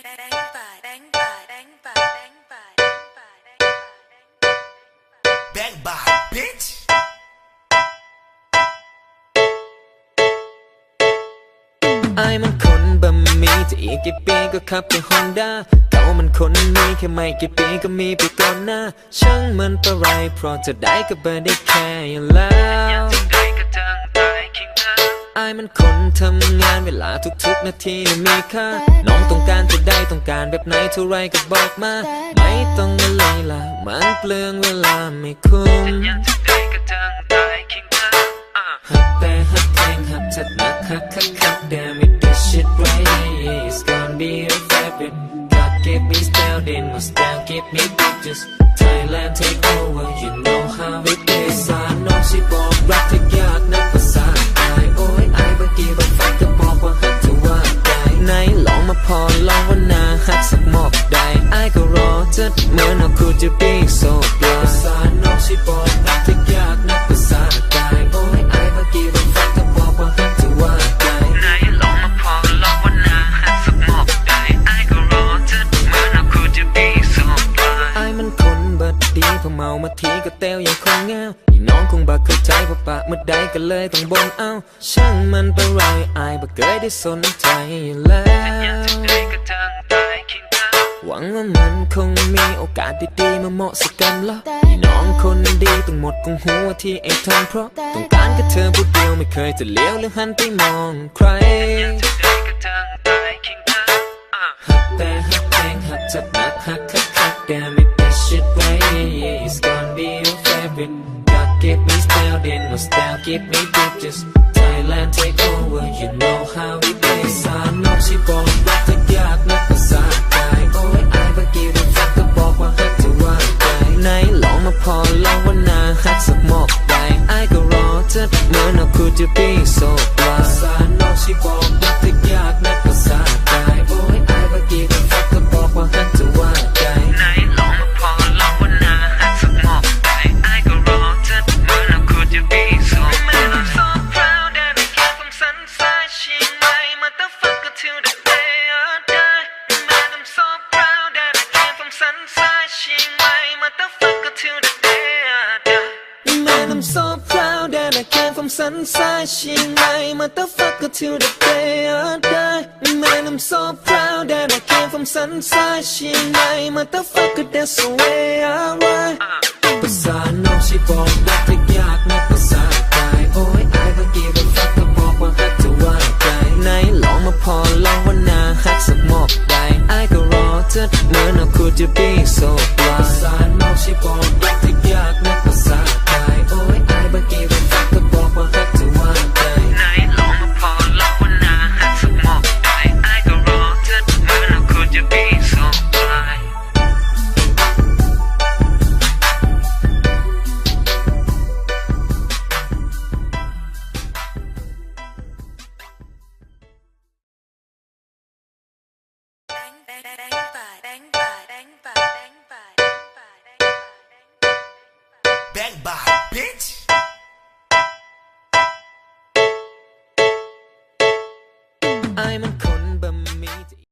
Bang by bitch ไอ้มันคนบะหมี่จะอีกกี่ปีก็ขับแต่ฮอนด้าเขามันคนนี้แค่ไม่กี่ปีก็มีไปก่อนหน้าช่างมันปะไรเพราะจะได้ก็เบอได้แค่อยู่แล้ว ไอ้มันคนทำงานเวลาทุกๆนาทีน่ะมีค่า น้องต้องการจะได้ต้องการแบบไหนเท่าไรก็บอกมา ไม่ต้องมาเลยล่ะ มันเปลืองเวลาไม่คุ้มหักแต่หักแทงหักจัดหนักหักคักคัก damn it this shit right here is gonna be a fabric God give me style then my style give me pictures Thailand take over you know how it is สารน้องสิบอกรักเธอยากนัก มือนเอาคูจะปีโซบลาสาน้องสิบอกรักเธอยากนักภาษาไทยโอ้ยไอ้บางทีบาฟังก็บอกว่าหักเธอว่าได้ไหนลองมาพอลองว่านาหักสักหมอบได้ไอ้ก็รอจะเมือนเราคูจะปีสองปลายไอ้มันคนบัดดีพอเมามาทีก็เต้วยังคงเงาพี่น้องคงบักเข้าใจพอปะเมื่อใดก็เลยต้องบ่นเอา ช่างมันไปไรไอ้บักเคยได้สนใจอยู่แล้ว หวังว่ามันคงมีโอกาสดีๆมาเหมาะสกกันละพี่น้องคนดีต้องหมดคงหัวที่ไอ้ทองเพราะต้องการแค่เธอผู้เดียวไม่เคยจะเลี้ยวหรือหันไปมองใครได้ก็ทางตายคิดเธออะหักแต่หักแพงหักจัดหนักหักคักคัก damn it this shit right here yeah it's gonna be your favorite God give me style then my style give me bitches Thailand take over you know how we play สารนอกชิบอกรักเธอ นาหักสักหมอกได้ไอ้ก็รอจะเหมือนเอาคูจะปีโซปลาสารนอกชิบอกรักเธอยากนักภาษาไทยโอ้ยไอ้บางทีได้ฟังก็บอกว่าหักจะว่าไงไหนลองมาพอลองว่านาหักสักหมอบได้ไอ้ก็รอจะเหมือนเราคูจะปีสองปลาย I'm so proud that I'm so proud that I came from Sunside, Chiang Mai, motherfucker, till the day I die. Man, I'm so proud that I came from Sunside, Chiang Mai, motherfucker, that's the way I ride. ภาษาน้องชิบอกรักเธอยากนักภาษาไทยโอ้ยไอ้บางทีบางฟักก็บอกว่าฮักจะว่าไงไหนลองมาพอลองว่านาฮักสักหมอบได้ไอ้ก็รอจะเหมือนเอาคูจะปีโซปลาภาษาน้องชิบอกรักเธอยากนัก Bang by bitch ไอ้มันคน